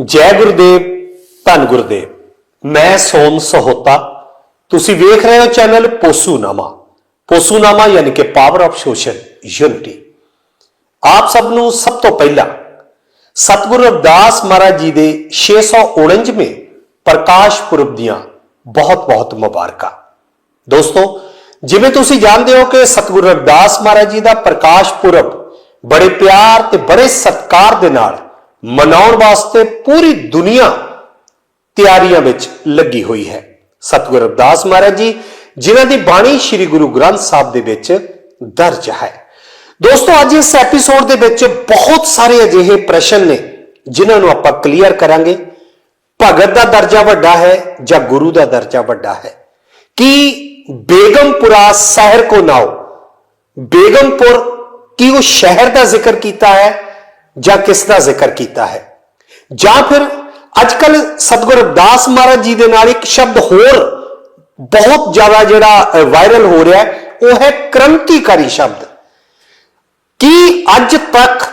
ਜੈ ਗੁਰਦੇਵ, ਧੰਨ ਗੁਰਦੇਵ। ਮੈਂ ਸੋਮ ਸਹੋਤਾ। ਤੁਸੀਂ ਵੇਖ ਰਹੇ ਹੋ ਚੈਨਲ ਪੋਸੂਨਾਮਾ। ਪੋਸੂਨਾਮਾ ਯਾਨੀ ਕਿ ਪਾਵਰ ਆਫ ਸੋਸ਼ਲ ਯੂਨਿਟੀ ਆਪ ਸਭ ਨੂੰ ਸਭ ਤੋਂ ਪਹਿਲਾਂ ਸਤਿਗੁਰੂ ਰਵਿਦਾਸ ਮਹਾਰਾਜ ਜੀ ਦੇ 649ਵੇਂ ਪ੍ਰਕਾਸ਼ ਪੁਰਬ ਦੀਆਂ ਬਹੁਤ-ਬਹੁਤ ਮੁਬਾਰਕਾਂ। ਦੋਸਤੋ, ਜਿਵੇਂ ਤੁਸੀਂ ਜਾਣਦੇ ਹੋ ਕਿ ਸਤਿਗੁਰੂ ਰਵਿਦਾਸ ਮਹਾਰਾਜ ਜੀ ਦਾ ਪ੍ਰਕਾਸ਼ ਪੁਰਬ ਬੜੇ ਪਿਆਰ ਤੇ ਬੜੇ ਸਤਿਕਾਰ ਦੇ ਨਾਲ ਮਨਾਉਣ ਵਾਸਤੇ ਪੂਰੀ ਦੁਨੀਆ ਤਿਆਰੀਆਂ ਵਿੱਚ ਲੱਗੀ ਹੋਈ ਹੈ। ਸਤਿਗੁਰ ਅਰਦਾਸ ਮਹਾਰਾਜ ਜੀ, ਜਿਨ੍ਹਾਂ ਦੀ ਬਾਣੀ ਸ੍ਰੀ ਗੁਰੂ ਗ੍ਰੰਥ ਸਾਹਿਬ ਦੇ ਵਿੱਚ ਦਰਜ ਹੈ। ਦੋਸਤੋ, ਅੱਜ ਇਸ ਐਪੀਸੋਡ ਦੇ ਵਿੱਚ ਬਹੁਤ ਸਾਰੇ ਅਜਿਹੇ ਪ੍ਰਸ਼ਨ ਨੇ, ਜਿਨ੍ਹਾਂ ਨੂੰ ਆਪਾਂ ਕਲੀਅਰ ਕਰਾਂਗੇ। ਭਗਤ ਦਾ ਦਰਜਾ ਵੱਡਾ ਹੈ ਜਾਂ ਗੁਰੂ ਦਾ ਦਰਜਾ ਵੱਡਾ ਹੈ? ਕੀ ਬੇਗਮਪੁਰਾ ਸ਼ਹਿਰ ਕੋ ਨਾਓ ਬੇਗਮਪੁਰ ਕੀ ਉਹ ਸ਼ਹਿਰ ਦਾ ਜ਼ਿਕਰ ਕੀਤਾ ਹੈ? ਜਾਂ ਕਿਸ ਦਾ ਜ਼ਿਕਰ ਕੀਤਾ ਹੈ? ਜਾਂ ਫਿਰ ਅੱਜ ਕੱਲ ਸਤਿਗੁਰੂ ਰਵਿਦਾਸ ਮਹਾਰਾਜ ਜੀ ਦੇ ਨਾਲ ਇੱਕ ਸ਼ਬਦ ਹੋਰ ਬਹੁਤ ਜ਼ਿਆਦਾ ਜਿਹੜਾ ਵਾਇਰਲ ਹੋ ਰਿਹਾ ਉਹ ਹੈ ਕ੍ਰਾਂਤੀਕਾਰੀ ਸ਼ਬਦ। ਕਿ ਅੱਜ ਤੱਕ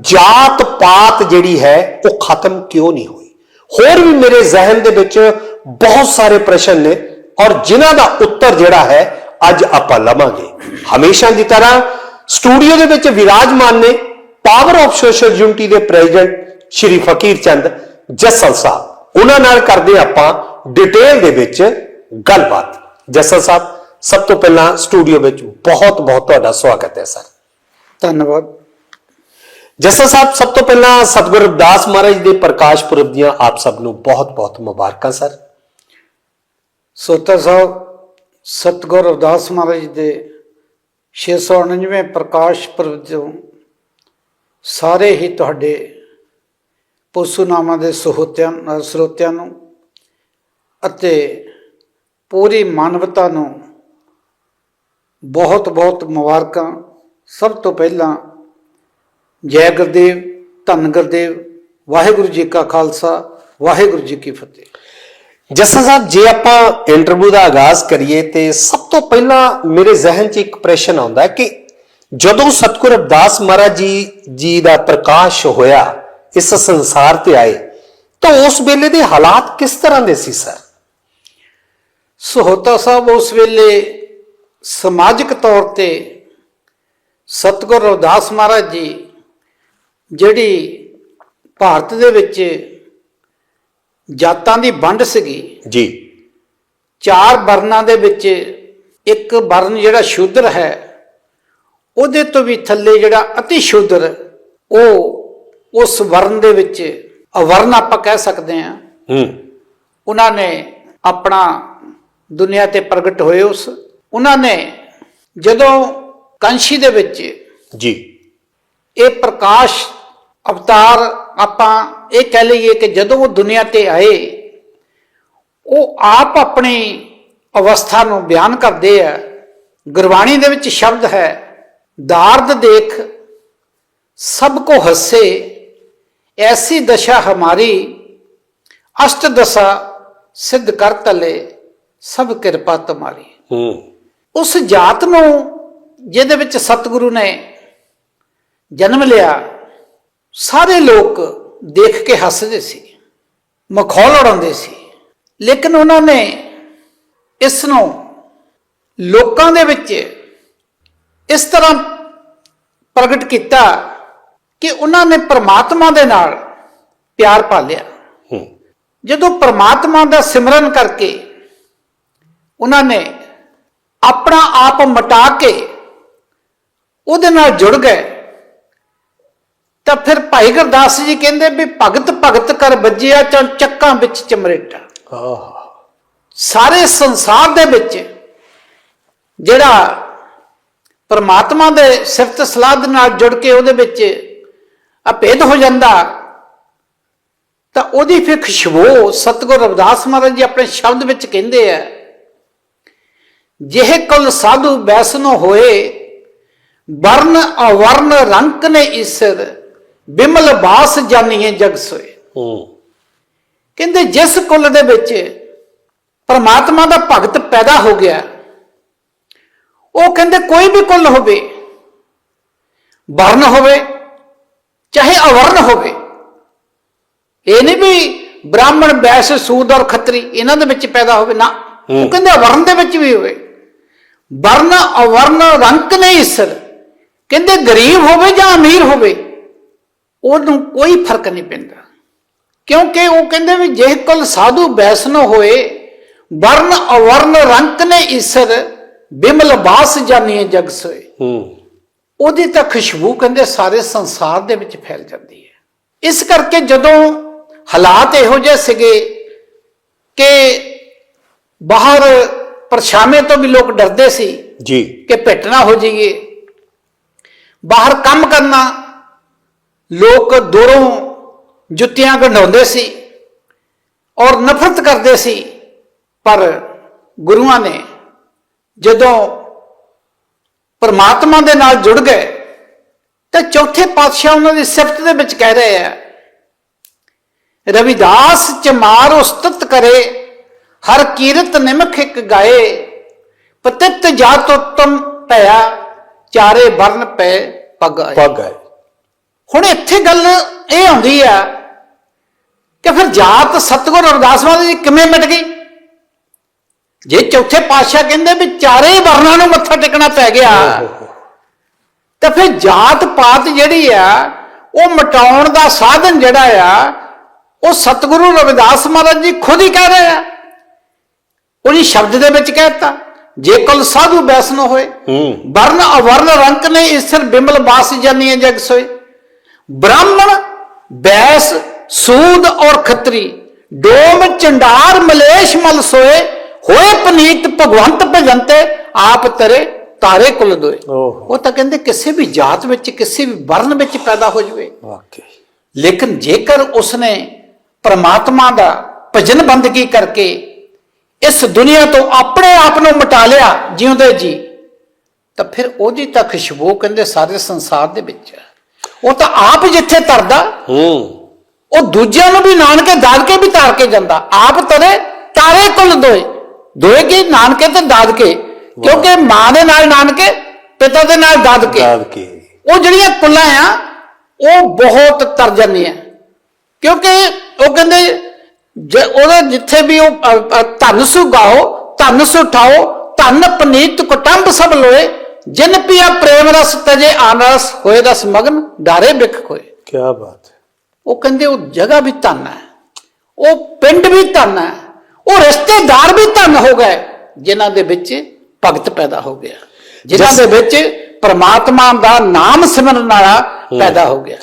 ਜਾਤ ਪਾਤ ਜਿਹੜੀ ਹੈ, ਉਹ ਖਤਮ ਕਿਉਂ ਨਹੀਂ ਹੋਈ? ਹੋਰ ਵੀ ਮੇਰੇ ਜ਼ਿਹਨ ਦੇ ਵਿੱਚ ਬਹੁਤ ਸਾਰੇ ਪ੍ਰਸ਼ਨ ਨੇ ਔਰ ਜਿਨ੍ਹਾਂ ਦਾ ਉੱਤਰ ਜਿਹੜਾ ਹੈ, ਅੱਜ ਆਪਾਂ ਲਵਾਂਗੇ। ਹਮੇਸ਼ਾ ਦੀ ਤਰ੍ਹਾਂ ਸਟੂਡੀਓ ਦੇ ਵਿੱਚ ਵਿਰਾਜਮਾਨ ਨੇ ਪਾਵਰ ਆਫ ਸੋਸ਼ਲ ਯੂਨਿਟੀ ਦੇ ਪ੍ਰੈਜ਼ੀਡੈਂਟ ਸ਼੍ਰੀ ਫਕੀਰ ਚੰਦ ਜੱਸਲ ਸਾਹਿਬ। ਉਹਨਾਂ ਨਾਲ ਕਰਦੇ ਆਪਾਂ ਡਿਟੇਲ ਦੇ ਵਿੱਚ ਗੱਲਬਾਤ। ਜੱਸਲ ਸਾਹਿਬ ਸਭ ਤੋਂ ਪਹਿਲਾਂ ਸਟੂਡੀਓ ਵਿੱਚ ਬਹੁਤ ਬਹੁਤ ਤੁਹਾਡਾ ਸਵਾਗਤ ਹੈ ਸਰ। ਧੰਨਵਾਦ। ਜੱਸਾ ਸਾਹਿਬ ਸਭ ਤੋਂ ਪਹਿਲਾਂ ਸਤਿਗੁਰੂ ਰਵਿਦਾਸ ਮਹਾਰਾਜ ਦੇ ਪ੍ਰਕਾਸ਼ ਪੁਰਬ ਦੀਆਂ ਆਪ ਸਭ ਨੂੰ ਬਹੁਤ-ਬਹੁਤ ਮੁਬਾਰਕਾਂ ਸਰ। ਸੋਤਾ ਸਾਹਿਬ ਸਤਿਗੁਰ ਰਵਿਦਾਸ ਮਹਾਰਾਜ ਦੇ 649ਵੇਂ ਪ੍ਰਕਾਸ਼ ਪੁਰਬ ਤੋਂ ਸਾਰੇ ਹੀ ਤੁਹਾਡੇ ਪੋਸੂਨਾਮਾ ਦੇ ਸਹੋਤਿਆਂ ਸਰੋਤਿਆਂ ਨੂੰ ਅਤੇ ਪੂਰੀ ਮਾਨਵਤਾ ਨੂੰ ਬਹੁਤ ਬਹੁਤ ਮੁਬਾਰਕਾਂ। ਸਭ ਤੋਂ ਪਹਿਲਾਂ ਜੈ ਗੁਰਦੇਵ, ਧੰਨ ਗੁਰਦੇਵ, ਵਾਹਿਗੁਰੂ ਜੀ ਕਾ ਖਾਲਸਾ, ਵਾਹਿਗੁਰੂ ਜੀ ਕੀ ਫਤਿਹ। ਜੱਸਾ ਸਾਹਿਬ, ਜੇ ਆਪਾਂ ਇੰਟਰਵਿਊ ਦਾ ਆਗਾਜ਼ ਕਰੀਏ ਤੇ ਸਭ ਤੋਂ ਪਹਿਲਾਂ ਮੇਰੇ ਜ਼ਿਹਨ 'ਚ ਇੱਕ ਪ੍ਰਸ਼ਨ ਆਉਂਦਾ ਕਿ ਜਦੋਂ ਸਤਿਗੁਰੂ ਰਵਿਦਾਸ ਮਹਾਰਾਜ ਜੀ ਜੀ ਦਾ ਪ੍ਰਕਾਸ਼ ਹੋਇਆ ਇਸ ਸੰਸਾਰ ਤੇ ਆਏ ਤਾਂ ਉਸ ਵੇਲੇ ਦੇ ਹਾਲਾਤ ਕਿਸ ਤਰ੍ਹਾਂ ਦੇ ਸੀ ਸਰ? ਸਹੋਤਾ ਸਾਹਿਬ ਉਸ ਵੇਲੇ ਸਮਾਜਿਕ ਤੌਰ ਤੇ ਸਤਿਗੁਰ ਰਵਿਦਾਸ ਮਹਾਰਾਜ ਜੀ ਜਿਹੜੀ ਭਾਰਤ ਦੇ ਵਿੱਚ ਜਾਤਾਂ ਦੀ ਵੰਡ ਸੀਗੀ ਜੀ। ਚਾਰ ਵਰਨਾਂ ਦੇ ਵਿੱਚ ਇੱਕ ਵਰਨ ਜਿਹੜਾ ਸ਼ੂਦਰ ਹੈ ਉਹਦੇ ਤੋਂ ਵੀ ਥੱਲੇ ਜਿਹੜਾ ਅਤੀ ਸ਼ੂਦਰ ਉਹ ਉਸ ਵਰਨ ਦੇ ਵਿੱਚ ਅਵਰਨ ਆਪਾਂ ਕਹਿ ਸਕਦੇ ਹਾਂ। ਹੂੰ। ਉਹਨਾਂ ਨੇ ਆਪਣਾ ਦੁਨੀਆ ਤੇ ਪ੍ਰਗਟ ਹੋਏ ਉਸ। ਉਹਨਾਂ ਨੇ ਜਦੋਂ ਕੰਸ਼ੀ ਦੇ ਵਿੱਚ ਜੀ। ਇਹ ਪ੍ਰਕਾਸ਼ ਅਵਤਾਰ ਆਪਾਂ ਇਹ ਕਹਿ ਲਈਏ ਕਿ ਜਦੋਂ ਉਹ ਦੁਨੀਆ ਤੇ ਆਏ ਉਹ ਆਪ ਆਪਣੀ ਅਵਸਥਾ ਨੂੰ ਬਿਆਨ ਕਰਦੇ ਆ। ਗੁਰਬਾਣੀ ਦੇ ਵਿੱਚ ਸ਼ਬਦ ਹੈ ਦਾਰਦ ਦੇਖ ਸਭ ਕੋ ਹੱਸੇ ਐਸੀ ਦਸ਼ਾ ਹਮਾਰੀ ਅਸ਼ਟ ਦਸ਼ਾ ਸਿੱਧ ਕਰ ਤਲੇ ਸਭ ਕਿਰਪਾ ਤੁਮਾਰੀ। ਹੂੰ। ਉਸ ਜਾਤ ਨੂੰ ਜਿਹਦੇ ਵਿੱਚ ਸਤਿਗੁਰੂ ਨੇ ਜਨਮ ਲਿਆ ਸਾਰੇ ਲੋਕ ਦੇਖ ਕੇ ਹੱਸਦੇ ਸੀ ਮਖੌਲ ਉਡਾਉਂਦੇ ਸੀ। ਲੇਕਿਨ ਉਹਨਾਂ ਨੇ ਇਸ ਨੂੰ ਲੋਕਾਂ ਦੇ ਵਿੱਚ ਇਸ ਤਰ੍ਹਾਂ ਪ੍ਰਗਟ ਕੀਤਾ ਕਿ ਉਹਨਾਂ ਨੇ ਪ੍ਰਮਾਤਮਾ ਦੇ ਨਾਲ ਪਿਆਰ ਪਾਲਿਆ। ਹੂੰ। ਜਦੋਂ ਪ੍ਰਮਾਤਮਾ ਦਾ ਸਿਮਰਨ ਕਰਕੇ ਉਹਨਾਂ ਨੇ ਆਪਣਾ ਆਪ ਮਟਾ ਕੇ ਉਹਦੇ ਨਾਲ ਜੁੜ ਗਏ ਤਾਂ ਫਿਰ ਭਾਈ ਗੁਰਦਾਸ ਜੀ ਕਹਿੰਦੇ ਵੀ ਭਗਤ ਭਗਤ ਕਰ ਵੱਜਿਆ ਚ ਚੱਕਾਂ ਵਿੱਚ ਚਮਰੇਟਾ। ਆਹ। ਸਾਰੇ ਸੰਸਾਰ ਦੇ ਵਿੱਚ ਜਿਹੜਾ ਪਰਮਾਤਮਾ ਦੇ ਸਿਫਤ ਸਲਾਹ ਦੇ ਨਾਲ ਜੁੜ ਕੇ ਉਹਦੇ ਵਿੱਚ ਅਭੇਦ ਹੋ ਜਾਂਦਾ ਤਾਂ ਉਹਦੀ ਫਿਰ ਖੁਸ਼ਬੂ ਸਤਿਗੁਰ ਰਵਿਦਾਸ ਮਹਾਰਾਜ ਜੀ ਆਪਣੇ ਸ਼ਬਦ ਵਿੱਚ ਕਹਿੰਦੇ ਆ ਜਿਹ ਕੁਲ ਸਾਧੂ ਬੈਸਨੋ ਹੋਏ ਵਰਨ ਅਵਰਨ ਰੰਕ ਨੇ ਈਸਰ ਬਿਮਲ ਬਾਸ ਜਾਨੀਏ ਜਗ ਸੋਏ। ਹੂੰ। ਕਹਿੰਦੇ ਜਿਸ ਕੁੱਲ ਦੇ ਵਿੱਚ ਪਰਮਾਤਮਾ ਦਾ ਭਗਤ ਪੈਦਾ ਹੋ ਗਿਆ ਉਹ ਕਹਿੰਦੇ ਕੋਈ ਵੀ ਕੁੱਲ ਹੋਵੇ ਵਰਨ ਹੋਵੇ ਚਾਹੇ ਅਵਰਨ ਹੋਵੇ ਇਹ ਨਹੀਂ ਵੀ ਬ੍ਰਾਹਮਣ ਵੈਸ ਸੂਦ ਔਰ ਖੱਤਰੀ ਇਹਨਾਂ ਦੇ ਵਿੱਚ ਪੈਦਾ ਹੋਵੇ ਨਾ। ਉਹ ਕਹਿੰਦੇ ਵਰਨ ਦੇ ਵਿੱਚ ਵੀ ਹੋਵੇ। ਵਰਨ ਅਵਰਨ ਰੰਕ ਨਹੀਂ ਇਸਰ ਕਹਿੰਦੇ ਗਰੀਬ ਹੋਵੇ ਜਾਂ ਅਮੀਰ ਹੋਵੇ ਉਹਨੂੰ ਕੋਈ ਫ਼ਰਕ ਨਹੀਂ ਪੈਂਦਾ। ਕਿਉਂਕਿ ਉਹ ਕਹਿੰਦੇ ਵੀ ਜੇ ਕੁਲ ਸਾਧੂ ਬੈਸਨ ਹੋਏ ਵਰਨ ਅਵਰਨ ਰੰਕ ਨੇ ਈਸਰ ਬਿਮਲ ਬਾਸ ਜਾਨੀਏ ਜਗ ਸੋਏ। ਹੂੰ। ਉਹਦੀ ਤਾਂ ਖੁਸ਼ਬੂ ਕਹਿੰਦੇ ਸਾਰੇ ਸੰਸਾਰ ਦੇ ਵਿੱਚ ਫੈਲ ਜਾਂਦੀ ਹੈ। ਇਸ ਕਰਕੇ ਜਦੋਂ ਹਾਲਾਤ ਇਹੋ ਜਿਹੇ ਸੀਗੇ ਕਿ ਬਾਹਰ ਪਰਛਾਵੇਂ ਤੋਂ ਵੀ ਲੋਕ ਡਰਦੇ ਸੀ ਜੀ। ਕਿ ਭੇਟਣਾ ਹੋ ਜਾਈਏ ਬਾਹਰ ਕੰਮ ਕਰਨਾ ਲੋਕ ਦੂਰੋਂ ਜੁੱਤੀਆਂ ਗੰਢਾਉਂਦੇ ਸੀ ਔਰ ਨਫ਼ਰਤ ਕਰਦੇ ਸੀ ਪਰ ਗੁਰੂਆਂ ਨੇ ਜਦੋਂ ਪਰਮਾਤਮਾ ਦੇ ਨਾਲ ਜੁੜ ਗਏ ਤੇ ਚੌਥੇ ਪਾਤਸ਼ਾਹ ਉਹਨਾਂ ਦੀ ਸਿਫਤ ਦੇ ਵਿੱਚ ਕਹਿ ਰਹੇ ਆ ਰਵਿਦਾਸ ਚਮਾਰ ਉਸਤਤ ਕਰੇ ਹਰ ਕੀਰਤ ਨਿਮਖ ਇੱਕ ਗਾਏ ਪਤਿਤ ਜਾਤ ਉਤਮ ਭਇਆ ਚਾਰੇ ਵਰਨ ਪੈ ਪਗ ਆਏ। ਪੱਗ ਹੈ ਹੁਣ ਇੱਥੇ ਗੱਲ ਇਹ ਆਉਂਦੀ ਆ ਕਿ ਫਿਰ ਜਾਤ ਸਤਗੁਰ ਮਹਾਰਾਜ ਜੀ ਕਿਵੇਂ ਮਿਟ ਗਈ? ਜੇ ਚੌਥੇ ਪਾਤਸ਼ਾਹ ਕਹਿੰਦੇ ਵੀ ਚਾਰੇ ਵਰਨਾਂ ਨੂੰ ਮੱਥਾ ਟੇਕਣਾ ਪੈ ਗਿਆ ਤਾਂ ਫਿਰ ਜਾਤ ਪਾਤ ਜਿਹੜੀ ਆ ਉਹ ਮਟਾਉਣ ਦਾ ਸਾਧਨ ਜਿਹੜਾ ਆ ਉਹ ਸਤਿਗੁਰੂ ਰਵਿਦਾਸ ਮਹਾਰਾਜ ਜੀ ਖੁਦ ਹੀ ਕਹਿ ਰਹੇ ਆ। ਉਹਨੇ ਸ਼ਬਦ ਦੇ ਵਿੱਚ ਕਹਿਤਾ ਜੇ ਕੁਲ ਸਾਧੂ ਬੈਸਨ ਹੋਏ ਵਰਨ ਅਵਰਨ ਰੰਕ ਨੇ ਈਸ਼ਰ ਬਿਮਲ ਬਾਸ ਜਾਨੀਏ ਜਗ ਸੋਏ। ਬ੍ਰਾਹਮਣ ਬੈਸ ਸੂਦ ਔਰ ਖੱਤਰੀ ਡੋਮ ਚੰਡਾਰ ਮਲੇਸ਼ ਮਲ ਸੋਏ ਹੋਏ ਪਨੀਤ ਭਗਵੰਤ ਭਜੰਤੇ ਆਪ ਤਰੇ ਤਾਰੇ ਕੁਲ ਦੋਏ ਉਹ ਤਾਂ ਕਹਿੰਦੇ ਕਿਸੇ ਵੀ ਜਾਤ ਵਿੱਚ ਕਿਸੇ ਵੀ ਵਰਨ ਵਿੱਚ ਪੈਦਾ ਹੋ ਜਵੇ। ਵਾਕਈ। ਲੇਕਿਨ ਜੇਕਰ ਉਸਨੇ ਪ੍ਰਮਾਤਮਾ ਦਾ ਭਜਨ ਬੰਦਗੀ ਕਰਕੇ ਇਸ ਦੁਨੀਆ ਤੋਂ ਆਪਣੇ ਆਪ ਨੂੰ ਮਿਟਾ ਲਿਆ ਜਿਉਂਦੇ ਜੀ ਤਾਂ ਫਿਰ ਉਹਦੀ ਤਾਂ ਖੁਸ਼ਬੂ ਕਹਿੰਦੇ ਸਾਰੇ ਸੰਸਾਰ ਦੇ ਵਿੱਚ ਹੈ। ਉਹ ਤਾਂ ਆਪ ਜਿੱਥੇ ਤਰਦਾ ਹੂੰ। ਉਹ ਦੂਜਿਆਂ ਨੂੰ ਵੀ ਨਾਨਕੇ ਦਾਦਕੇ ਵੀ ਤਾਰ ਕੇ ਜਾਂਦਾ। ਆਪ ਤਰੇ ਤਾਰੇ ਕੁਲ ਦੋਏ ਕੀ ਨਾਨਕੇ ਤੇ ਦਾਦਕੇ ਕਿਉਂਕਿ ਮਾਂ ਦੇ ਨਾਲ ਨਾਨਕੇ ਪਿਤਾ ਦੇ ਨਾਲ ਦਾਦਕੇ। ਯਾਦ ਕੀ ਉਹ ਜਿਹੜੀਆਂ ਕੁੱਲਾਂ ਆ ਉਹ ਬਹੁਤ ਤਰ ਜਾਂਦੀਆਂ ਕਿਉਂਕਿ ਉਹ ਕਹਿੰਦੇ ਜੇ ਉਹਦੇ ਜਿੱਥੇ ਵੀ ਉਹ ਧਨ ਸੁਗਾਓ ਧਨ ਸੁਠਾਓ ਧਨ ਪਨੀਤ ਕੁਟੰਬ ਸਭ ਲੋਏ ਜਿਨ ਪਿਆ ਪ੍ਰੇਮ ਰਸ ਤਜੇ ਆਨਰਸ ਹੋਏ ਰਸ ਮਗਨ ਡਾਰੇ ਬਿਖ ਹੋਏ ਕੀ ਬਾਤ ਹੈ। ਉਹ ਕਹਿੰਦੇ ਉਹ ਜਗ੍ਹਾ ਵੀ ਧਨ ਹੈ। ਉਹ ਪਿੰਡ ਵੀ ਧਨ ਹੈ। ਉਹ ਰਿਸ਼ਤੇਦਾਰ ਵੀ ਧਨ ਹੋ ਗਏ ਜਿਨ੍ਹਾਂ ਦੇ ਵਿੱਚ ਭਗਤ ਪੈਦਾ ਹੋ ਗਿਆ। ਜਿਨ੍ਹਾਂ ਦੇ ਵਿੱਚ ਪ੍ਰਮਾਤਮਾ ਦਾ ਨਾਮ ਸਿਮਰਨ ਵਾਲਾ ਪੈਦਾ ਹੋ ਗਿਆ।